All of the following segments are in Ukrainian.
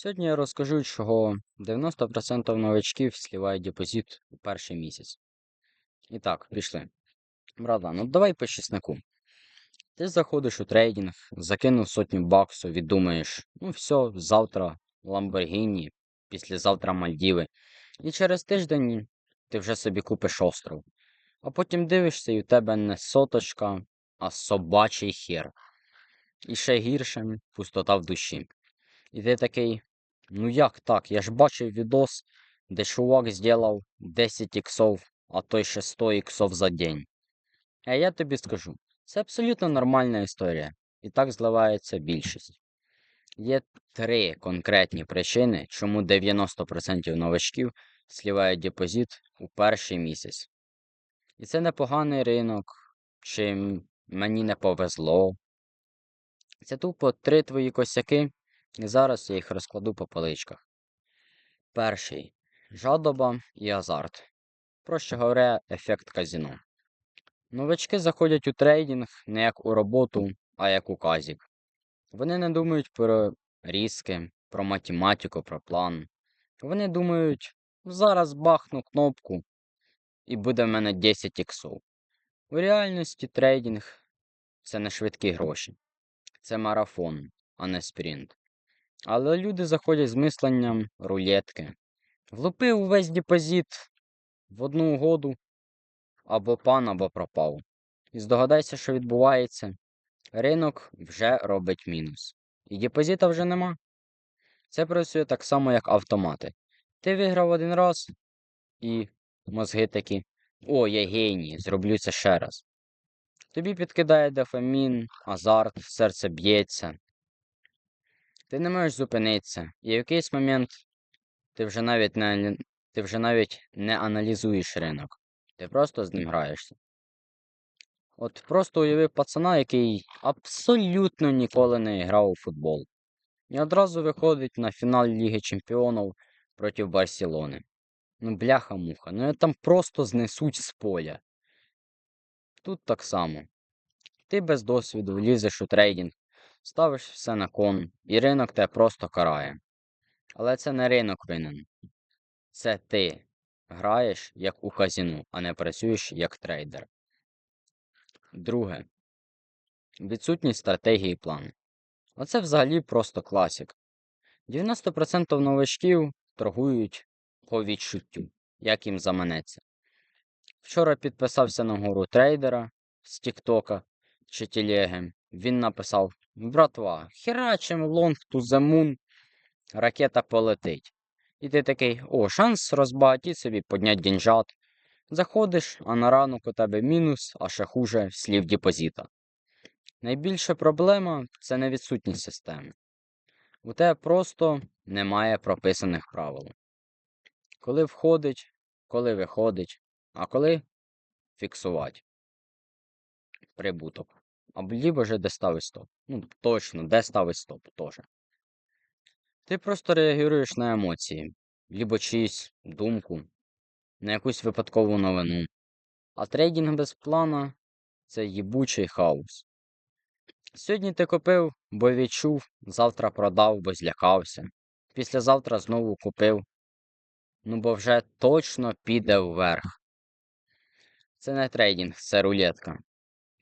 Сьогодні я розкажу, чого 90% новачків слівають депозит у перший місяць. І так, пішли. Брата, ну давай по чесноку. Ти заходиш у трейдинг, закинув сотню баксів і думаєш, ну все, завтра Ламборгіні, післязавтра Мальдіви. І через тиждень ти вже собі купиш остров. А потім дивишся, і у тебе не соточка, а собачий хер. І ще гірше пустота в душі. І ти такий, ну як так? Я ж бачив відос, де чувак зробив 10 іксов, а той ще 100 іксов за день. А я тобі скажу, це абсолютно нормальна історія. І так зливається більшість. Є три конкретні причини, чому 90% новачків слівають депозит у перший місяць. І це непоганий ринок, чи мені не повезло. Це тупо три твої косяки, і зараз я їх розкладу по поличках. Перший жадоба і азарт. Проще говоря, ефект казіно. Новачки заходять у трейдинг не як у роботу, а як у казік. Вони не думають про різки, про математику, про план. Вони думають, зараз бахну кнопку і буде в мене 10 іксов. У реальності трейдинг це не швидкі гроші. Це марафон, а не спринт. Але люди заходять з мисленням рулетки. Влупив увесь депозит в одну угоду, або пан, або пропав. І здогадайся, що відбувається. Ринок вже робить мінус. І депозита вже нема. Це працює так само, як автомати. Ти виграв один раз, і мозги такі: О, я геній, зроблю це ще раз. Тобі підкидає дофамін, азарт, серце б'ється. Ти не можеш зупинитися, і в якийсь момент ти вже навіть не, ти вже навіть не аналізуєш ринок. Ти просто з ним граєшся. От просто уяви пацана, який абсолютно ніколи не грав у футбол. І одразу виходить на фінал Ліги Чемпіонів проти Барселони. Ну, бляха-муха, ну там просто знесуть з поля. Тут так само. Ти без досвіду влізеш у трейдинг, ставиш все на кон, і ринок тебе просто карає. Але це не ринок винен. Це ти граєш як у казіно, а не працюєш як трейдер. Друге. Відсутність стратегії і плану. Оце взагалі просто класик. 90% новачків торгують по відчуттю, як їм заманеться. Вчора підписався на гору трейдера з Тіктока чи Телеги. Він написав: Братва, херачим лонг the moon, ракета полетить. І ти такий, о, шанс розбагатіть собі, поднять деньжат. Заходиш, а на ранок у тебе мінус, а ще хуже слів депозита. Найбільша проблема це не відсутність системи. У тебе просто немає прописаних правил. Коли входить, коли виходить, а коли фіксувати прибуток. Або же де ставить стоп. Ну, точно, де ставить стоп теж. Ти просто реагуєш на емоції, либо чиюсь думку, на якусь випадкову новину. А трейдинг без плана це їбучий хаос. Сьогодні ти купив, бо відчув, завтра продав, бо злякався. Післязавтра знову купив. Ну бо вже точно піде вверх. Це не трейдинг, це рулетка.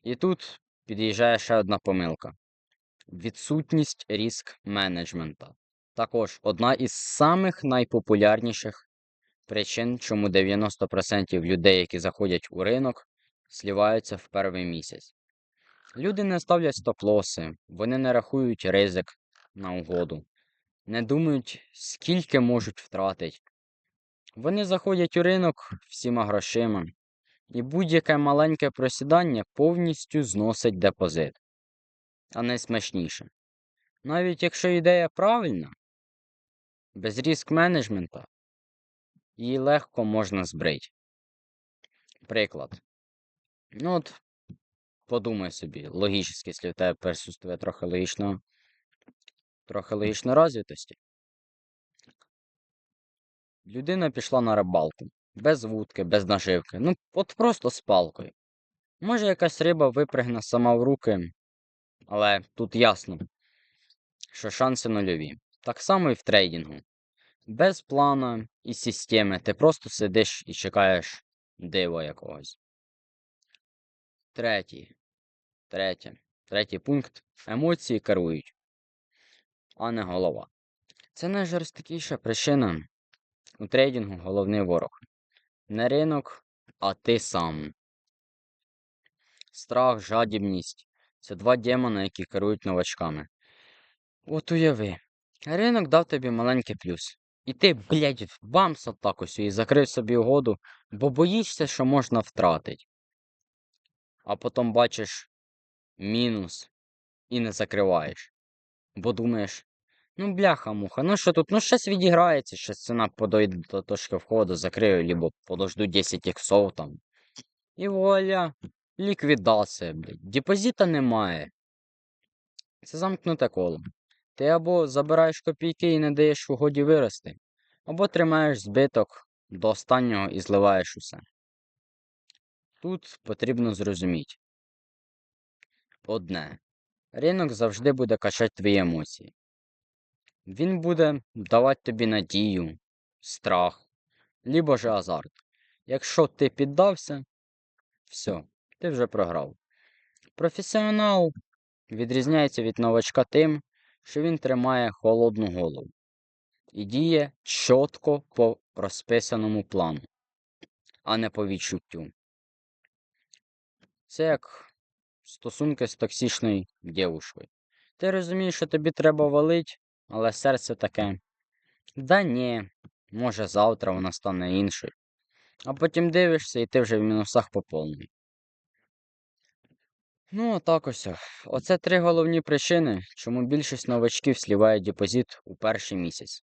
І тут під'їжджає ще одна помилка: відсутність ріск менеджмента. Також одна із самих найпопулярніших причин, чому 90% людей, які заходять у ринок, сліваються в перший місяць. Люди не ставлять стоп-лоси, вони не рахують ризик на угоду, не думають, скільки можуть втратити. Вони заходять у ринок всіма грошима, і будь-яке маленьке просідання повністю зносить депозит. А найсмачніше. Навіть якщо ідея правильна, без ріск менеджменту її легко можна збрити. Приклад. Ну от, подумай собі, логічно, якщо в тебе присутствує трохи логічного, трохи логічної розвитості. Людина пішла на рибалку. Без вудки, без наживки. Ну, от просто з палкою. Може, якась риба випригне сама в руки, але тут ясно, що шанси нульові. Так само і в трейдингу. Без плана і системи ти просто сидиш і чекаєш дива якогось. Третій. Третє. Третій пункт. Емоції керують, а не голова. Це найжорсткіша причина у трейдингу головний ворог. Не ринок, а ти сам. Страх, жадібність це два демона, які керують новачками. От уяви, ринок дав тобі маленький плюс. І ти, блядь, бамс отак ось і закрив собі угоду, бо боїшся, що можна втратити. А потім бачиш мінус і не закриваєш. Бо думаєш, ну бляха-муха, ну що тут, ну щось відіграється, щось ціна подойде до точки входу, закрию, либо подожду 10 іксов там. І вуаля, ліквідація, блядь. Депозита немає. Це замкнуте коло. Ти або забираєш копійки і не даєш угоді вирости, або тримаєш збиток до останнього і зливаєш усе. Тут потрібно зрозуміти одне. Ринок завжди буде качати твої емоції. Він буде давати тобі надію, страх, либо же азарт. Якщо ти піддався, все, ти вже програв. Професіонал відрізняється від новачка тим, що він тримає холодну голову і діє чітко по розписаному плану, а не по відчуттю. Це як стосунки з токсичною дівушкою. Ти розумієш, що тобі треба валить, але серце таке. Да ні, може завтра вона стане іншою. А потім дивишся, і ти вже в мінусах по повній. Ну, отак ось. Оце три головні причини, чому більшість новачків сліває депозит у перший місяць.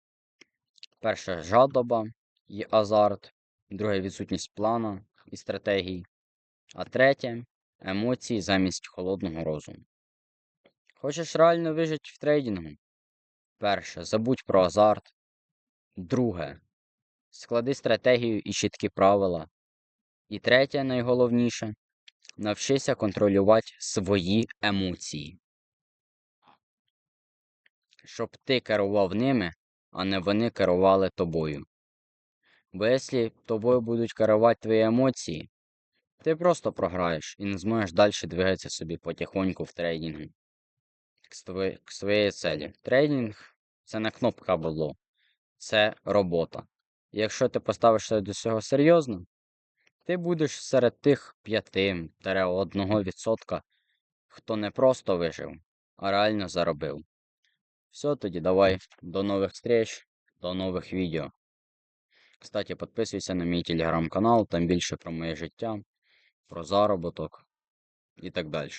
Перше жадоба і азарт, друге відсутність плану і стратегії, а третє емоції замість холодного розуму. Хочеш реально вижити в трейдингу? Перше, забудь про азарт. Друге, склади стратегію і чіткі правила. І третє, найголовніше, навчися контролювати свої емоції. Щоб ти керував ними, а не вони керували тобою. Бо якщо тобою будуть керувати твої емоції, ти просто програєш і не зможеш далі двигатися собі потихоньку в трейдингу к, своєї целі. Трейдинг це не кнопка було, це робота. І якщо ти поставишся до цього серйозно, ти будеш серед тих 5-1%, хто не просто вижив, а реально заробив. Все, тоді давай, до нових встреч, до нових відео. Кстати, підписуйся на мій телеграм-канал, там більше про моє життя, про заробіток і так далі.